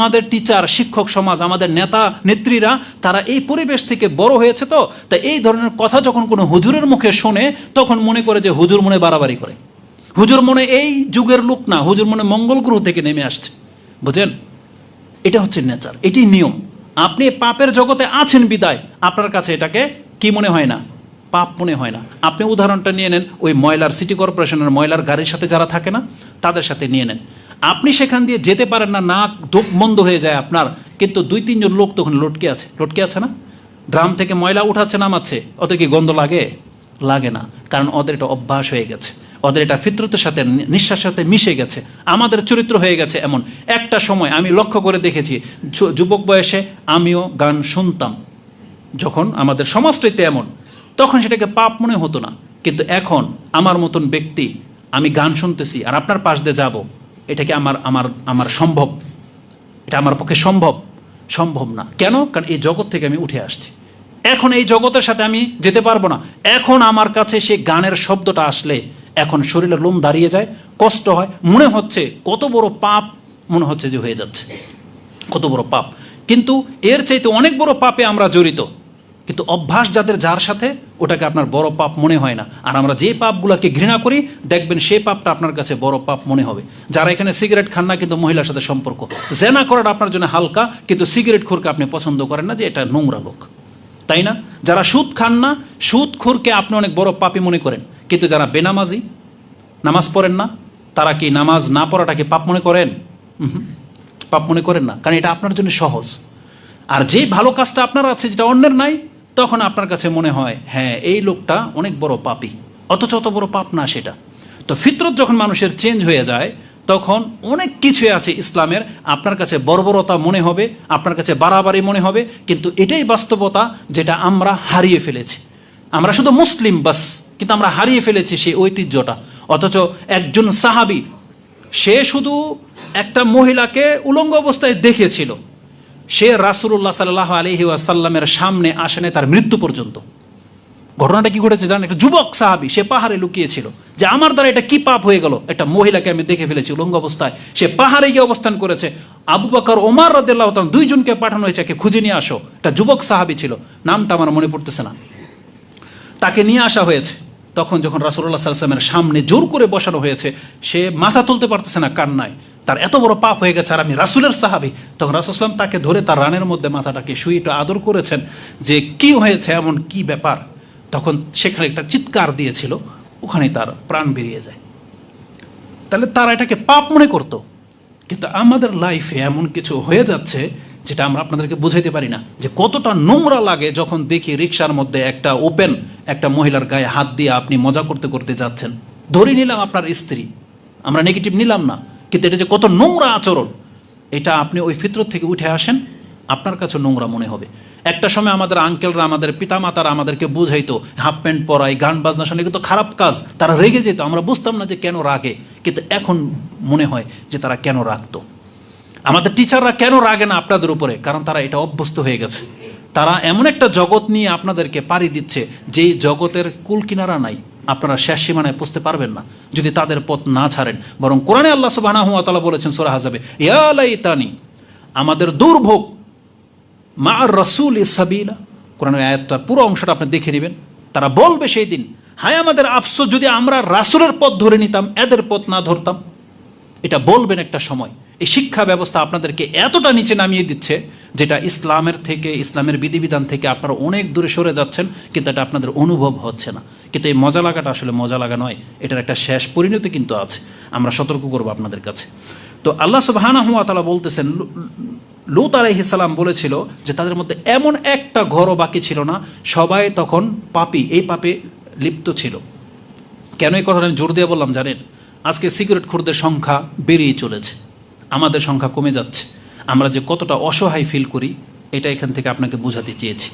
আমাদের টিচার শিক্ষক সমাজ, আমাদের নেতা, নেত্রীরা, তারা এই পরিবেশ থেকে বড় হয়েছে তো? তা এই ধরনের কথা যখন কোনো হুজুরের মুখে শোনে, তখন মনে করে যে হুজুর মনে বাড়াবাড়ি করে। হুজুর মনে এই যুগের লোক না, হুজুর মনে মঙ্গল গ্রহ থেকে নেমে আসছে। বুঝেন এটা হচ্ছে নেচার এটি নিয়ম। আপনি পাপের জগতে আছেন বিদায়, আপনার কাছে এটাকে কি মনে হয় না? পাপ মনে হয় না। আপনি উদাহরণটা নিয়ে নেন, ওই ময়লার সিটি কর্পোরেশনের ময়লার গাড়ির সাথে যারা থাকে না, তাদের সাথে নিয়ে নেন। আপনি সেখান দিয়ে যেতে পারেন না, নাক বন্ধ হয়ে যায় আপনার। কিন্তু দুই, তিনজন লোক তখন লটকে আছে। লটকে আছে না? ড্রাম থেকে ময়লা উঠাচ্ছে, নামাচ্ছে। ওদের কি গন্ধ লাগে? লাগে না। কারণ ওদের এটা অভ্যাস হয়ে গেছে। ওদের এটা ফিতরতের সাথে, নিঃশ্বাসের সাথে মিশে গেছে। আমাদের চরিত্র হয়ে গেছে এমন। একটা সময় আমি লক্ষ্য করে দেখেছি যুবক বয়সে আমিও গান শুনতাম। যখন আমাদের সমাজটাইতে এমন, তখন সেটাকে পাপ মনে হতো না। কিন্তু এখন আমার মতন ব্যক্তি, আমি গান শুনতেছি আর আপনার পাশ দিয়ে যাব। এটা কি আমার আমার আমার সম্ভব। এটা আমার পক্ষে সম্ভব সম্ভব না। কেন? কারণ এই জগৎ থেকে আমি উঠে আসছি। এখন এই জগতের সাথে আমি যেতে পারব না। এখন আমার কাছে সে গানের শব্দটা আসলে এখন শরীরের লোম দাঁড়িয়ে যায়, কষ্ট হয়। মনে হচ্ছে কত বড় পাপ, মনে হচ্ছে যে হয়ে যাচ্ছে। কত বড় পাপ। কিন্তু এর চাইতে অনেক বড় পাপে আমরা জড়িত। কিন্তু অভ্যাস যাদের, যার সাথে ওটাকে আপনার বড় পাপ মনে হয় না। আর আমরা যে পাপগুলোকে ঘৃণা করি, দেখবেন সেই পাপটা আপনার কাছে বড় পাপ মনে হবে। যারা এখানে সিগারেট খান না, কিন্তু মহিলার সাথে সম্পর্ক। জেনা করাটা আপনার জন্য হালকা, কিন্তু সিগারেট খোরকে আপনি পছন্দ করেন না যে এটা নোংরা লোক। তাই না? যারা সুদ খান না, সুদ খোরকে আপনি অনেক বড় পাপি মনে করেন। কিন্তু যারা বেনামাজি, নামাজ পড়েন না, তারা কি নামাজ না পড়াটাকে পাপ মনে করেন? পাপ মনে করেন না। কারণ এটা আপনার জন্য সহজ। আর যে ভালো কাজটা আপনার আছে, যেটা অন্যের নাই তখন আপনার কাছে মনে হয় হ্যাঁ এই লোকটা অনেক বড় পাপি, অথচ অত বড় পাপ না সেটা। তো ফিতরত যখন মানুষের চেঞ্জ হয়ে যায়, তখন অনেক কিছু আছে ইসলামের। আপনার কাছে বর্বরতা মনে হবে, আপনার কাছে বাড়াবাড়ি মনে হবে, কিন্তু এটাই বাস্তবতা যেটা আমরা হারিয়ে ফেলেছি। আমরা শুধু মুসলিম বাস, কিন্তু আমরা হারিয়ে ফেলেছি সেই ঐতিহ্যটা। অথচ একজন সাহাবি, সে শুধু একটা মহিলাকে উলঙ্গ অবস্থায় দেখেছিল। সে রাসুল্লাহ সাল্লাহ আলহি আসাল্লামের সামনে আসেনে তার মৃত্যু পর্যন্ত। ঘটনাটা কি ঘটেছে জানেন? একটা যুবক সাহাবি, সে পাহাড়ে লুকিয়েছিল। যে আমার দ্বারা এটা কি পাপ হয়ে গেল? একটা মহিলাকে আমি দেখে ফেলেছি উলঙ্গ অবস্থায়। সে পাহাড়ে গিয়ে অবস্থান করেছে। আবু বাকর, ওমার রদাল্লাহ দুইজনকে পাঠানো হয়েছে, একে খুঁজে নিয়ে আসো। একটা যুবক সাহাবি ছিল, নামটা আমার মনে পড়তেছে না। তাকে নিয়ে আসা হয়েছে। তখন যখন রাসুল্লাহ সাল্লামের সামনে জোর করে বসানো হয়েছে, সে মাথা তুলতে পারতেছে না কান্নায়। তার এত বড় পাপ হয়ে গেছে আর আমি রাসুলের সাহাবি, তখন রাসুলাম তাকে ধরে তার রানের মধ্যে মাথাটাকে শুইটা আদর করেছেন যে কি হয়েছে, এমন কি ব্যাপার? তখন সেখানে একটা চিৎকার দিয়েছিল ওখানে তার প্রাণ বেরিয়ে যায়। তাহলে তারা এটাকে পাপ মনে করতো, কিন্তু আমাদের লাইফে এমন কিছু হয়ে যাচ্ছে যেটা আমরা আপনাদেরকে বুঝাইতে পারি না, যে কতটা নোংরা লাগে যখন দেখি রিক্সার মধ্যে একটা ওপেন একটা মহিলার গায়ে হাত দিয়ে আপনি মজা করতে করতে যাচ্ছেন। ধরে নিলাম আপনার স্ত্রী, আমরা নেগেটিভ নিলাম না। কিন্তু এটা যে কত নোংরা আচরণ, এটা আপনি ওই ফিতরত থেকে উঠে আসেন, আপনার কাছে নোংরা মনে হবে। একটা সময় আমাদের আঙ্কেলরা আমাদের পিতামাতারা আমাদেরকে বুঝাইতো, হাফ প্যান্ট পরাই গান বাজনা শুনে কিন্তু খারাপ কাজ, তারা রেগে যেত, আমরা বুঝতাম না যে কেন রাগে, কিন্তু এখন মনে হয় যে তারা কেন রাগতো। আমাদের টিচাররা কেন রাগে না আপনাদের উপরে? কারণ তারা এটা অভ্যস্ত হয়ে গেছে। তারা এমন একটা জগৎ নিয়ে আপনাদেরকে পাড়ি দিচ্ছে, যেই জগতের কুল কিনারা নাই। আপনারা শেষ সীমানায় পুষতে পারবেন না, যদি তাদের পথ না ছাড়েন। বরং কোরআনে আল্লাহ সুবাহ বলেছেন সোরা হাজাবে ইয়ালাই আমাদের দুর্ভোগ মা রসুল ইসাবিলা কোরআনের আয়াতটা পুরো অংশটা আপনি দেখে নেবেন, তারা বলবে সেই দিন, হায় আমাদের আফসোস, যদি আমরা রাসুলের পথ ধরে নিতাম, এদের পথ না ধরতাম। এটা বলবেন একটা সময়। এই শিক্ষা ব্যবস্থা আপনাদেরকে এতটা নিচে নামিয়ে দিচ্ছে যেটা ইসলামের থেকে, ইসলামের বিধিবিধান থেকে আপনারা অনেক দূরে সরে যাচ্ছেন, কিন্তু এটা আপনাদের অনুভব হচ্ছে না। কিন্তু এই মজা লাগাটা আসলে মজা লাগা নয়, এটার একটা শেষ পরিণতি কিন্তু আছে। আমরা সতর্ক করব আপনাদের কাছে। তো আল্লাহ সুবাহানা হুয়া তালা বলতেছেন লুত আলাইহিসাল্লাম বলেছিল যে তাদের মধ্যে এমন একটা ঘরও বাকি ছিল না, সবাই তখন পাপি, এই পাপে লিপ্ত ছিল। কেন এই কথাটা জোর দিয়ে বললাম জানেন? আজকে সিগারেট খুরদের সংখ্যা বেড়েই চলেছে, আমাদের সংখ্যা কমে যাচ্ছে। আমরা যে কতটা অসহায় ফিল করি, এটা এখান থেকে আপনাকে বোঝাতে চেয়েছি।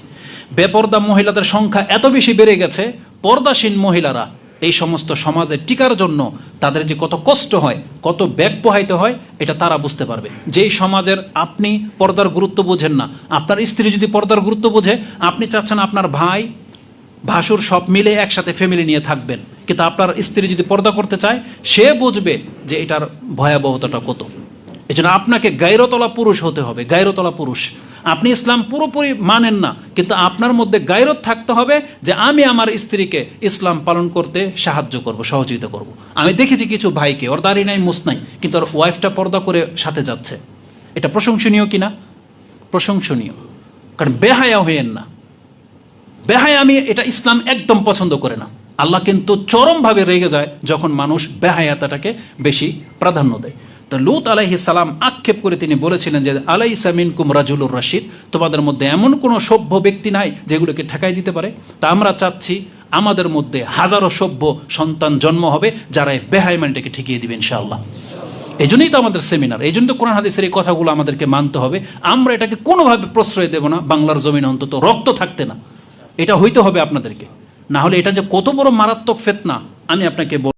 বেপর্দা মহিলাদের সংখ্যা এত বেশি বেড়ে গেছে পর্দাসীন মহিলারা এই সমস্ত সমাজে টিকার জন্য তাদের যে কত কষ্ট হয়, কত ব্যাগ হয়, এটা তারা বুঝতে পারবে। যেই সমাজের আপনি পর্দার গুরুত্ব বোঝেন না, আপনার স্ত্রী যদি পর্দার গুরুত্ব বোঝে, আপনি চাচ্ছেন আপনার ভাই, ভাসুর সব মিলে একসাথে ফ্যামিলি নিয়ে থাকবেন। কিন্তু আপনার স্ত্রী যদি পর্দা করতে চায়, সে বুঝবে যে এটার ভয়াবহতাটা কত। এই জন্য আপনাকে গায়রতলা পুরুষ হতে হবে, গায়রতলা পুরুষ। আপনি ইসলাম পুরোপুরি মানেন না, কিন্তু আপনার মধ্যে গায়রত থাকতে হবে যে আমি আমার স্ত্রীকে ইসলাম পালন করতে সাহায্য করব, সহযোগিতা করব। আমি দেখেছি কিছু ভাইকে, ওর দাড়ি নাই মুস নাই, কিন্তু ওর ওয়াইফটা পর্দা করে সাথে যাচ্ছে। এটা প্রশংসনীয় কিনা প্রশংসনীয়। কারণ বেহায়া হইয়েন না। বেহায়া আমি এটা ইসলাম একদম পছন্দ করে না। আল্লাহ কিন্তু চরমভাবে রেগে যায় যখন মানুষ বেহায়াতাটাকে বেশি প্রাধান্য দেয়। তো লুত আলাইহি সালাম আক্ষেপ করে তিনি বলেছিলেন যে আলাই সামিন কুম রাজুলুর রশিদ, তোমাদের মধ্যে এমন কোনো সভ্য ব্যক্তি নাই যেগুলোকে ঠেকাই দিতে পারে? তা আমরা চাচ্ছি আমাদের মধ্যে হাজারো সভ্য সন্তান জন্ম হবে যারা এই বেহাইমানিটাকে ঠেকিয়ে দিবে ইনশাআল্লাহ। এই জন্যই তো আমাদের সেমিনার এই জন্য তো কোরআন হাদিসের এই কথাগুলো আমাদেরকে মানতে হবে। আমরা এটাকে কোনোভাবে প্রশ্রয় দেব না, বাংলার জমিনে অন্তত রক্ত থাকতে না। এটা হইতে হবে আপনাদেরকে। না হলে এটা যে কত বড় মারাত্মক ফেতনা, আমি আপনাকে বল